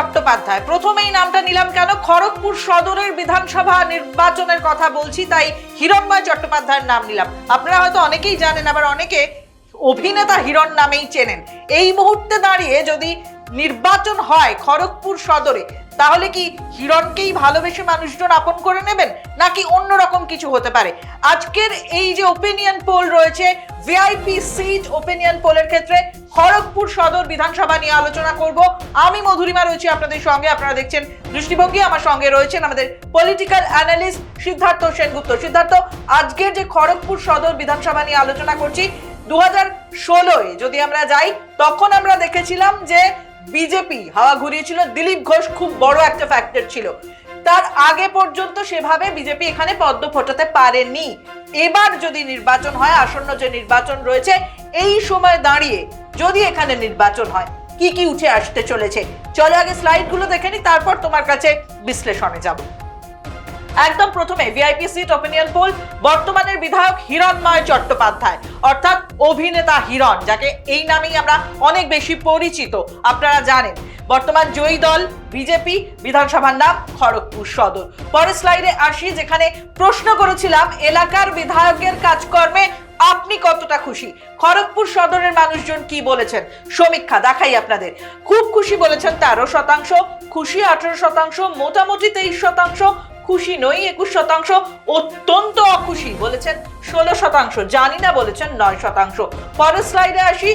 চট্টোপাধ্যায়। প্রথমেই নামটা নিলাম কেন? খড়গপুর সদরের বিধানসভা নির্বাচনের কথা বলছি, তাই হিরণময় চট্টোপাধ্যায়ের নাম নিলাম। আপনারা হয়তো অনেকেই জানেন, আবার অনেকে অভিনেতা হিরণ নামেই চেনেন। এই মুহূর্তে দাঁড়িয়ে যদি নির্বাচন হয় খড়গপুর সদরে, তাহলে কি হিরণকেই ভালোবেসে মানুষজন আপন করে নেবেন? নাকি অন্যরকম কিছু হতে পারে? আজকের এই যে ওপিনিয়ন পোল রয়েছে ভিআইপি সিট ওপিনিয়ন পোলের ক্ষেত্রে খড়গপুর সদর বিধানসভা নিয়ে আলোচনা করব। আমি মধুরিমা রয়েছি আপনাদের সঙ্গে, আপনারা দেখছেন দৃষ্টিভঙ্গি, আমার সঙ্গে রয়েছেন আমাদের পলিটিক্যাল অ্যানালিস্ট সিদ্ধার্থ সেনগুপ্ত। সিদ্ধার্থ, আজকের যে খড়গপুর সদর বিধানসভা নিয়ে আলোচনা করছি দু হাজার ষোলোয় যদি আমরা যাই, তখন আমরা দেখেছিলাম যে বিজেপি হাওয়া ঘুরিয়েছিল। দিলীপ ঘোষ খুব বড় একটা ফ্যাক্টর ছিল। তার আগে পর্যন্ত সেভাবে বিজেপি এখানে পদ্ম ফোটাতে পারেনি। এবার যদি নির্বাচন হয়, আসন্ন যে নির্বাচন রয়েছে, এই সময় দাঁড়িয়ে যদি এখানে নির্বাচন হয়, কি কি উঠে আসতে চলেছে? চলে আগে স্লাইডগুলো দেখে নি, তারপর তোমার কাছে বিশ্লেষণে যাব। একদম প্রথমে ভিআইপি সিট ওপিনিয়ন পোল বর্তমানের বিধায়ক হিরণময় চট্টোপাধ্যায়, অর্থাৎ অভিনেতা হিরণ, যাকে এই নামেই আমরা অনেক বেশি পরিচিত, আপনারা জানেন। বর্তমান জয়ী দল বিজেপি বিধানসভার নাম খড়গপুর সদর। পরের স্লাইডে আসি, যেখানে প্রশ্ন করেছিলাম, এলাকার বিধায়কের কাজকর্মে আপনি কতটা খুশি? খড়গপুর সদরের মানুষজন কি বলেছেন? সমীক্ষা দেখাই আপনাদের। খুব খুশি বলেছেন তেরো শতাংশ, খুশি আঠেরো শতাংশ, মোটামুটি তেইশ শতাংশ খুশি নই একুশ শতাংশ অত্যন্ত অখুশি বলেছেন ষোলো শতাংশ, জানি না বলেছেন নয় শতাংশ। পরের স্লাইডে আসি,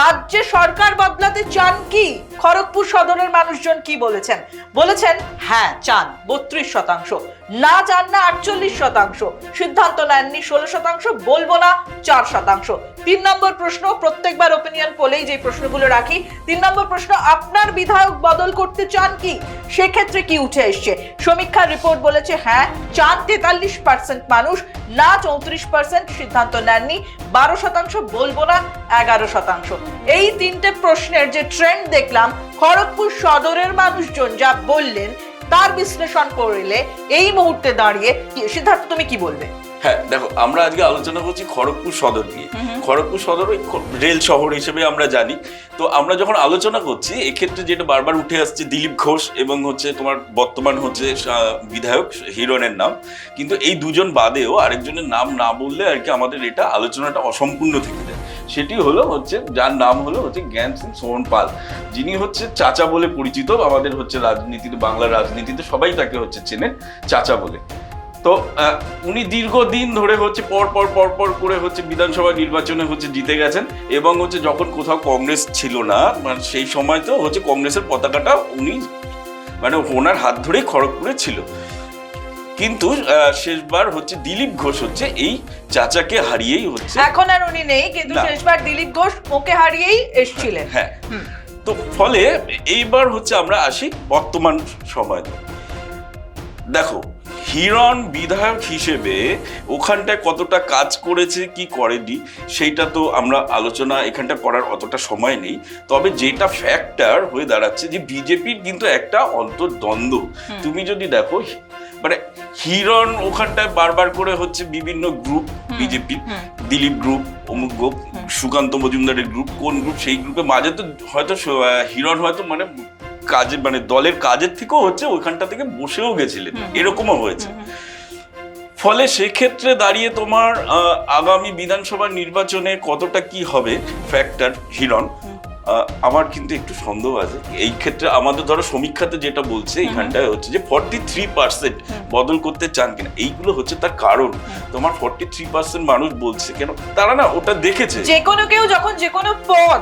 রাজ্যে সরকার বদলাতে চান কি? খড়গপুর সদরের মানুষজন কি বলেছেন? বলেছেন হ্যাঁ চান, বত্রিশ শতাংশ। না চান না আটচল্লিশ শতাংশ। সিদ্ধান্ত নেননি ষোলো শতাংশ, বলব না চার শতাংশ। তিন নম্বর প্রশ্ন, প্রত্যেকবার ওপিনিয়ন পোলেই যে প্রশ্নগুলো রাখি, তিন নম্বর প্রশ্ন, আপনার বিধায়ক বদল করতে চান কি? সেক্ষেত্রে কি উঠে এসছে? সমীক্ষার রিপোর্ট বলেছে হ্যাঁ চান তেতাল্লিশ পার্সেন্ট মানুষ, না চৌত্রিশ পার্সেন্ট সিদ্ধান্ত নেননি, বারো শতাংশ, বলব না এগারো শতাংশ। এই তিনটে প্রশ্নের যে ট্রেন্ড দেখলাম, খড়গপুর সদরের মানুষজন যা বললেন তার বিশ্লেষণ করলে এই মুহূর্তে দাঁড়িয়ে সিদ্ধার্থ তুমি কি বলবে? হ্যাঁ দেখো আমরা আজকে আলোচনা করছি খড়গপুর সদর নিয়ে। খড়গপুর সদর ওই রেল শহর হিসেবে আমরা জানি। তো আমরা যখন আলোচনা করছি এক্ষেত্রে যেটা বারবার উঠে আসছে দিলীপ ঘোষ এবং হচ্ছে তোমার বর্তমান হচ্ছে বিধায়ক হিরণের নাম। কিন্তু এই দুজন বাদেও আরেকজনের নাম না বললে আর কি আমাদের এটা আলোচনাটা অসম্পূর্ণ থেকে সেটি হলো হচ্ছে, যার নাম হলো হচ্ছে জ্ঞান সিং সোহন পাল। যিনি হচ্ছে চাচা বলে পরিচিত, আমাদের হচ্ছে রাজনীতিতে, বাংলার রাজনীতিতে সবাই তাকে হচ্ছে চেনে চাচা বলে। তো উনি দীর্ঘদিন ধরে হচ্ছে পর পর পর পর করে হচ্ছে বিধানসভা নির্বাচনে হচ্ছে জিতে গেছেন এবং হচ্ছে যখন কোথাও কংগ্রেস ছিল না মানে সেই সময় তো হচ্ছে কংগ্রেসের পতাকাটা উনি মানে ওনার হাত ধরেই খড়গপুরে ছিল। কিন্তু শেষবার হচ্ছে দিলীপ ঘোষ হচ্ছে এই চাচাকে হারিয়েই হচ্ছে। এখন আর উনি নেই কিন্তু শেষবার দিলীপ ঘোষ ওকে হারিয়েই এসছিলেন। হ্যাঁ। তো ফলে এইবার হচ্ছে আমরা আসি বর্তমান সময়। দেখো হিরণ বিধায়ক হিসেবে ওখানটায় কতটা কাজ করেছে কি করেনি সেইটা তো আমরা আলোচনা এখানটা করার অতটা সময় নেই। তবে যেটা ফ্যাক্টর হয়ে দাঁড়াচ্ছে যে বিজেপির কিন্তু একটা অন্তর্দ্বন্দ্ব। তুমি যদি দেখো মানে হিরণ ওখানটায় বারবার করে হচ্ছে বিভিন্ন গ্রুপ বিজেপি দিলীপ গ্রুপ অমুক গ্রুপ সুকান্ত মজুমদারের গ্রুপ কোন গ্রুপ সেই গ্রুপে মাঝে তো হয়তো হিরণ হয়তো মানে কাজে মানে দলের কাজের থেকেও হচ্ছে ওইখানটা থেকে বসেও গেছিলেন। এরকমও হয়েছে। ফলে সেক্ষেত্রে দাঁড়িয়ে তোমার আহ, আগামী বিধানসভা নির্বাচনে কতটা কি হবে ফ্যাক্টর হিরণ? আমার কিন্তু একটু সন্দেহ আছে এই ক্ষেত্রে আমাদের ধরো সমীক্ষাতে যেটা বলছে এইখানটায় হচ্ছে যে ফর্টি থ্রি পার্সেন্ট বদল করতে চান কিনা এইগুলো হচ্ছে তার কারণ। তোমার ফর্টি থ্রি পার্সেন্ট মানুষ বলছে কেন তারা না ওটা দেখেছে। যে কোনো কেউ যখন যে কোনো পদ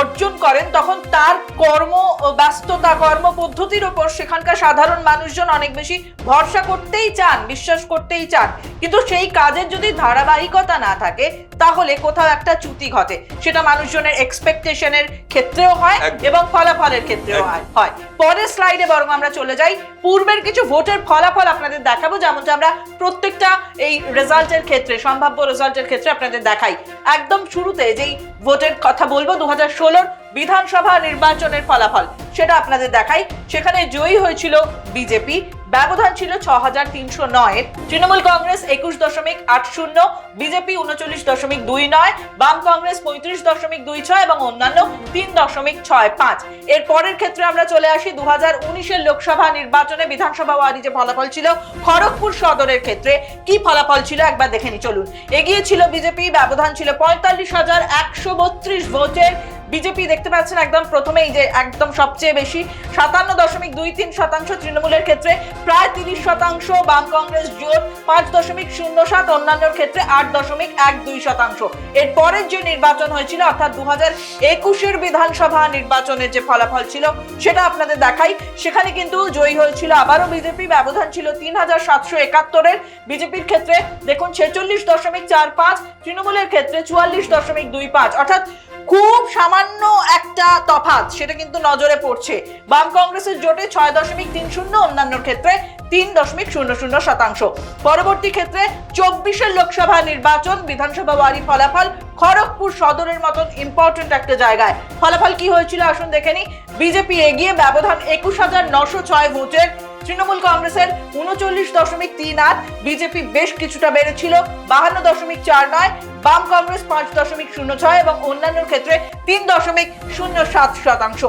অর্জন করেন তখন তার কর্ম ব্যস্ততা কর্ম পদ্ধতির ওপর সেখানকার সাধারণ মানুষজন অনেক বেশি ভরসা করতেই চান বিশ্বাস করতেই চান। কিন্তু সেই কাজের যদি ধারাবাহিকতা না থাকে তাহলে কোথাও একটা চ্যুতি ঘটে। সেটা মানুষজনের এক্সপেকটেশনের ক্ষেত্রেও হয় এবং ফলাফলের ক্ষেত্রেও হয়। হয়। পরের স্লাইডে বরং আমরা চলে যাই। পূর্বের কিছু ভোটের ফলাফল আপনাদের দেখাবো যেমনটা আমরা প্রত্যেকটা এই রেজাল্টের ক্ষেত্রে সম্ভাব্য রেজাল্টের ক্ষেত্রে আপনাদের দেখাই। একদম শুরুতে যেই ভোটের কথা বলব দু হাজার ষোলোর বিধানসভা নির্বাচনের ফলাফল সেটা আপনাদের দেখাই। সেখানে জয়ী হয়েছিল বিজেপি। ব্যবধান ছিল ছ হাজার তিনশো নয়। তৃণমূল কংগ্রেস একুশ দশমিক আট শূন্য, বিজেপি উনচল্লিশ দশমিক দুই নয়, বাম কংগ্রেস পঁয়ত্রিশ দশমিক দুই ছয় এবং অন্যান্য তিন দশমিক ছয় পাঁচ। এর পরের ক্ষেত্রে আমরা চলে আসি দু হাজার উনিশের লোকসভা নির্বাচনে বিধানসভা ওয়ারি যে ফলাফল ছিল খড়গপুর সদরের ক্ষেত্রে। কি ফলাফল ছিল? একবার দেখে নি চলুন। এগিয়ে ছিল বিজেপি, ব্যবধান ছিল পঁয়তাল্লিশ হাজার একশো বত্রিশ ভোটের বিজেপি দেখতে পাচ্ছেন একদম প্রথমেই যে একদম সবচেয়ে বেশি, সাতান্ন দশমিক দুই তিন শতাংশ তৃণমূলের ক্ষেত্রে, প্রায় তিরিশ শতাংশ, বাম কংগ্রেস জোট পাঁচ দশমিক শূন্য সাত, অন্যান্যর ক্ষেত্রে আট দশমিক এক দুই শতাংশ। এর পরের যে নির্বাচন হয়েছিল, অর্থাৎ দু হাজার একুশের বিধানসভা নির্বাচনের যে ফলাফল ছিল, সেটা আপনাদের দেখাই। সেখানে কিন্তু জয়ী হয়েছিল আবারও বিজেপি, ব্যবধান ছিল তিন হাজার সাতশো একাত্তরের। বিজেপির ক্ষেত্রে দেখুন ছেচল্লিশ দশমিক চার পাঁচ, তৃণমূলের ক্ষেত্রে চুয়াল্লিশ দশমিক দুই পাঁচ। অর্থাৎ খুব সামান্য একটা তফাৎ, সেটা কিন্তু নজরে পড়ছে। বাম কংগ্রেসের জোটে ছয় দশমিক তিন শূন্য, অন্যান্যর ক্ষেত্রে তিন দশমিক শূন্য শূন্য শতাংশ। পরবর্তী ক্ষেত্রে চব্বিশের লোকসভা নির্বাচন, বিধানসভা ওয়ারি ফলাফল খড়গপুর সদরের মতন ইম্পর্টেন্ট একটা জায়গায়। ফলাফল কি হয়েছিল? আসুন দেখে নি বিজেপি এগিয়ে ব্যবধান একুশ হাজার নশো ছয় ভোটের তৃণমূল কংগ্রেসের উনচল্লিশ দশমিক তিন আট, বিজেপি বেশ কিছুটা বেড়েছিল, বাহান্ন দশমিক চার নয়, বাম কংগ্রেস পাঁচ দশমিক শূন্য ছয় এবং অন্যান্যর ক্ষেত্রে তিন দশমিক শূন্য সাত শতাংশ।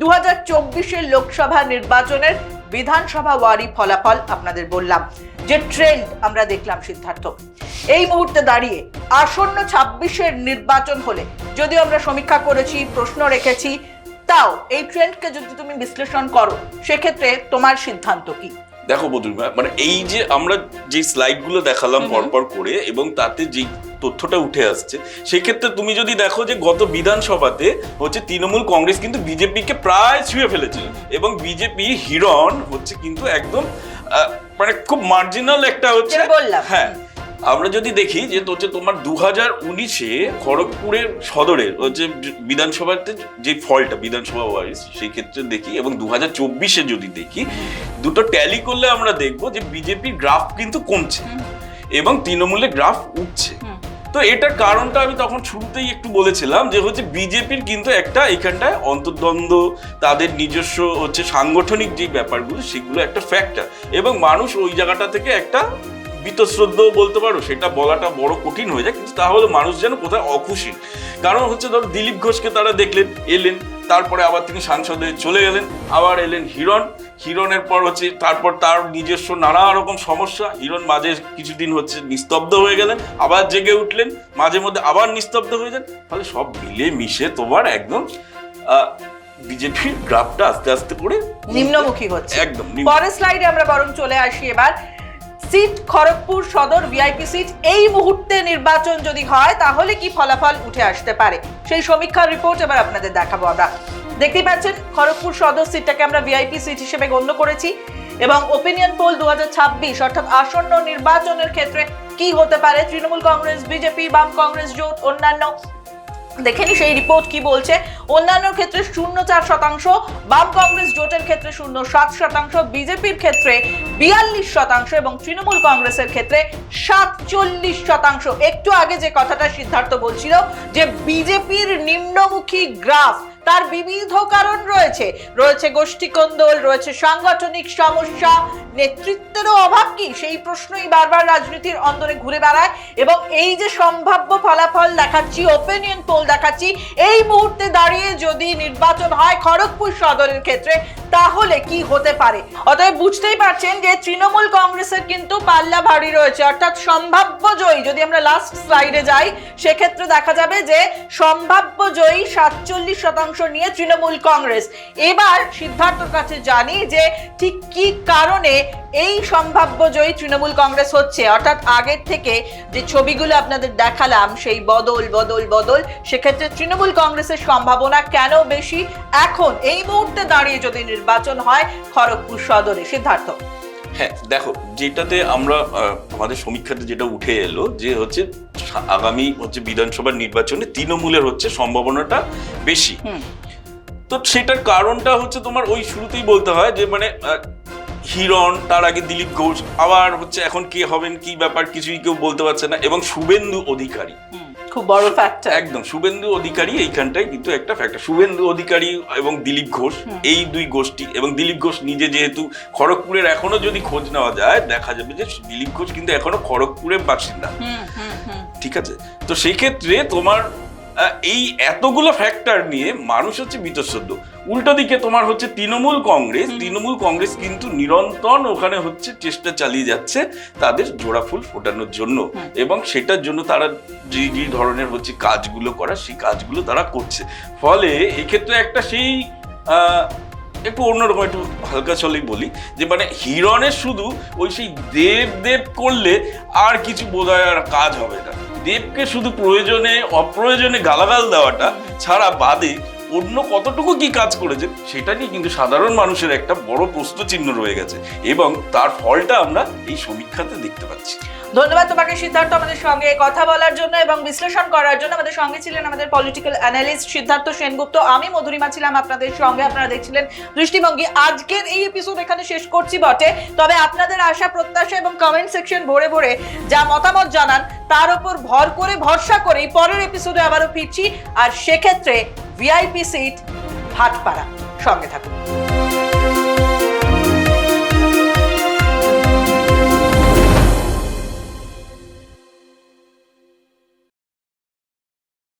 দু হাজার চব্বিশের লোকসভা নির্বাচনের বিধানসভা ওয়ারি ফলাফল আপনাদের বললাম। যে ট্রেন্ড আমরা দেখলাম সিদ্ধার্থ। এই মুহূর্তে দাঁড়িয়ে আসন্ন ছাব্বিশের নির্বাচন হলে, যদিও আমরা সমীক্ষা করেছি, প্রশ্ন রেখেছি তাও এই ট্রেন্ডকে যদি তুমি বিশ্লেষণ করো সেক্ষেত্রে তোমার সিদ্ধান্ত কি দেখো বদরুমা মানে এই যে আমরা যে স্লাইডগুলো দেখালাম। পরপর করে এবং তাতে যে তথ্যটা উঠে আসছে সেক্ষেত্রে তুমি যদি দেখো যে গত বিধানসভাতে হচ্ছে তৃণমূল কংগ্রেস কিন্তু বিজেপিকে প্রায় ছুঁয়ে ফেলেছিল এবং বিজেপি হিরণ হচ্ছে কিন্তু একদম মানে খুব মার্জিনাল একটা হচ্ছে হ্যাঁ আমরা যদি দেখি যে হচ্ছে তোমার দু হাজার উনিশে খড়গপুরের সদরের হচ্ছে বিধানসভাতে যে ফলটা বিধানসভা ওয়াইজ সেই ক্ষেত্রে দেখি এবং দু হাজার চব্বিশে যদি দেখি দুটো ট্যালি করলে আমরা দেখব যে বিজেপির গ্রাফ কিন্তু কমছে এবং তৃণমূলের গ্রাফ উঠছে। তো এটার কারণটা আমি তখন শুরুতেই একটু বলেছিলাম যে হচ্ছে বিজেপির কিন্তু একটা এখানটায় অন্তর্দ্বন্দ্ব তাদের নিজস্ব হচ্ছে সাংগঠনিক যে ব্যাপারগুলো সেগুলো একটা ফ্যাক্টর এবং মানুষ ওই জায়গাটা থেকে একটা বীতশ্রদ্ধ বলতে পারো সেটা বলাটা বড় কঠিন হয়ে যায় কিন্তু তাহলে মানুষ যেন কোথায় অখুশি। কারণ হচ্ছে ধরো দিলীপ ঘোষকে তারা দেখলেন এলেন তারপরে আবার তিনি সাংসদে চলে গেলেন আবার এলেন হিরণ। হিরণের পর হচ্ছে তারপর তার নিজস্ব নানা রকম সমস্যা হিরণ মাঝে কিছুদিন হচ্ছে নিস্তব্ধ হয়ে গেলেন আবার জেগে উঠলেন মাঝে মধ্যে আবার নিস্তব্ধ হয়ে যান। তাহলে সব মিলে মিশে তোমার একদম বিজেপির গ্রাফটা আস্তে আস্তে করে নিম্নমুখী হচ্ছে। একদম পরের স্লাইডে আমরা বরং চলে আসি এবার। সিট খড়গপুর সদর ভিআইপি সিট এই মুহূর্তে নির্বাচন যদি হয়, তাহলে কি ফলাফল উঠে আসতে পারে? সেই সমীক্ষার রিপোর্ট এবার আপনাদের দেখাবো আমরা। দেখতেই পাচ্ছেন, খড়গপুর সদর সিটটাকে আমরা ভিআইপি সিট হিসেবে গণ্য করেছি এবং ওপিনিয়ন পোল দু হাজার ছাব্বিশ, অর্থাৎ আসন্ন নির্বাচনের ক্ষেত্রে কি হতে পারে? তৃণমূল কংগ্রেস, বিজেপি, বাম কংগ্রেস জোট, অন্যান্য দেখেনি, সেই রিপোর্ট কি বলছে? অন্যান্য ক্ষেত্রে শূন্য চার শতাংশ, বাম কংগ্রেস জোটের ক্ষেত্রে শূন্য সাত শতাংশ, বিজেপির ক্ষেত্রে বিয়াল্লিশ শতাংশ এবং তৃণমূল কংগ্রেসের ক্ষেত্রে সাতচল্লিশ শতাংশ। একটু আগে যে কথাটা সিদ্ধার্থ বলছিল যে বিজেপির নিম্নমুখী গ্রাফ তার বিবিধ কারণ রয়েছে। রয়েছে গোষ্ঠীকন্দল, রয়েছে সাংগঠনিক সমস্যা। নেতৃত্বেরও অভাব কি? সেই প্রশ্নই বারবার রাজনীতির অন্দরে ঘুরে বেড়ায়। এবং এই যে সম্ভাব্য ফলাফল দেখাচ্ছি ওপিনিয়ন পোল দেখাচ্ছি, এই মুহূর্তে দাঁড়িয়ে যদি নির্বাচন হয় খড়গপুর সদরের ক্ষেত্রে তাহলে কি হতে পারে? অতএব বুঝতেই পারছেন যে তৃণমূল কংগ্রেসের কিন্তু পাল্লা ভারী রয়েছে। অর্থাৎ সম্ভাব্য জয়ী, যদি আমরা লাস্ট স্লাইডে যাই, সেক্ষেত্রে দেখা যাবে যে সম্ভাব্য জয়ী সাতচল্লিশ শতাংশ নিয়ে তৃণমূল কংগ্রেস। এবার সিদ্ধার্থর কাছে জানি যে ঠিক কি কারণে এই সম্ভাব্য জয়ী তৃণমূল কংগ্রেস হচ্ছে। অর্থাৎ আগের থেকে যে ছবিগুলো আপনাদের দেখালাম, সেই বদল বদল বদল, সেক্ষেত্রে তৃণমূল কংগ্রেসের সম্ভাবনা কেন বেশি? এখন, এই মুহূর্তে দাঁড়িয়ে যদি নির্বাচন হয় খড়গপুর সদরে সিদ্ধার্থ। হ্যাঁ দেখো যেটাতে আমরা আমাদের সমীক্ষাতে যেটা উঠে এলো যে হচ্ছে আগামী হচ্ছে বিধানসভা নির্বাচনে তৃণমূলের হচ্ছে সম্ভাবনাটা বেশি। তো সেটার কারণটা হচ্ছে তোমার ওই শুরুতেই বলতে হয় যে মানে হিরণ তার আগে দিলীপ ঘোষ আবার হচ্ছে এখন কে হবেন কি ব্যাপার কিছুই কেউ বলতে পারছে না এবং শুভেন্দু অধিকারী। খুব বড় ফ্যাক্টর একদম শুভেন্দু অধিকারী এইখানটায় কিন্তু একটা ফ্যাক্টর শুভেন্দু অধিকারী এবং দিলীপ ঘোষ এই দুই গোষ্ঠী এবং দিলীপ ঘোষ নিজে যেহেতু খড়গপুরের এখনও যদি খোঁজ নেওয়া যায় দেখা যাবে যে দিলীপ ঘোষ কিন্তু এখনও খড়গপুরের বাসিন্দা। ঠিক আছে? তো সেই ক্ষেত্রে তোমার এই এতগুলো ফ্যাক্টর নিয়ে মানুষ হচ্ছে বিতঃসদ্য উল্টো দিকে তোমার হচ্ছে তৃণমূল কংগ্রেস তৃণমূল কংগ্রেস কিন্তু নিরন্তর ওখানে হচ্ছে চেষ্টা চালিয়ে যাচ্ছে তাদের জোড়া ফুল ফোটানোর জন্য। এবং সেটার জন্য তারা যে যে ধরনের হচ্ছে কাজগুলো করা সেই কাজগুলো তারা করছে। ফলে এক্ষেত্রে একটা সেই একটু অন্যরকম একটু হালকা চলেই বলি যে মানে হিরণের শুধু ওই সেই দেব দেব করলে আর কিছু বোধ আর কাজ হবে না। দেবকে শুধু প্রয়োজনে অপ্রয়োজনে গালাগাল দেওয়াটা ছাড়া বাদে অন্য কতটুকু কি কাজ করেছে, সেটা নিয়ে কিন্তু সাধারণ মানুষের একটা বড় প্রশ্ন চিহ্ন রয়ে গেছে। এবং তার ফলটা আমরা এই সমীক্ষাতে দেখতে পাচ্ছি। ধন্যবাদ তোমাকে সিদ্ধার্থ আমাদের সঙ্গে কথা বলার জন্য এবং বিশ্লেষণ করার জন্য। আমাদের সঙ্গে ছিলেন আমাদের পলিটিক্যাল অ্যানালিস্ট সিদ্ধার্থ সেনগুপ্ত। আমি মধুরিমা ছিলাম আপনাদের সঙ্গে। আপনারা দেখছিলেন দৃষ্টিভঙ্গি। আজকের এই এপিসোড এখানে শেষ করছি বটে। তবে আপনাদের আশা, প্রত্যাশা এবং কমেন্ট সেকশন ভরে ভরে যা মতামত জানান, তার উপর ভর করে, ভরসা করে পরের এপিসোডে আবারও ফিরছি। আর সেক্ষেত্রে ভিআইপি সিট ভাটপাড়া সঙ্গে থাকুন।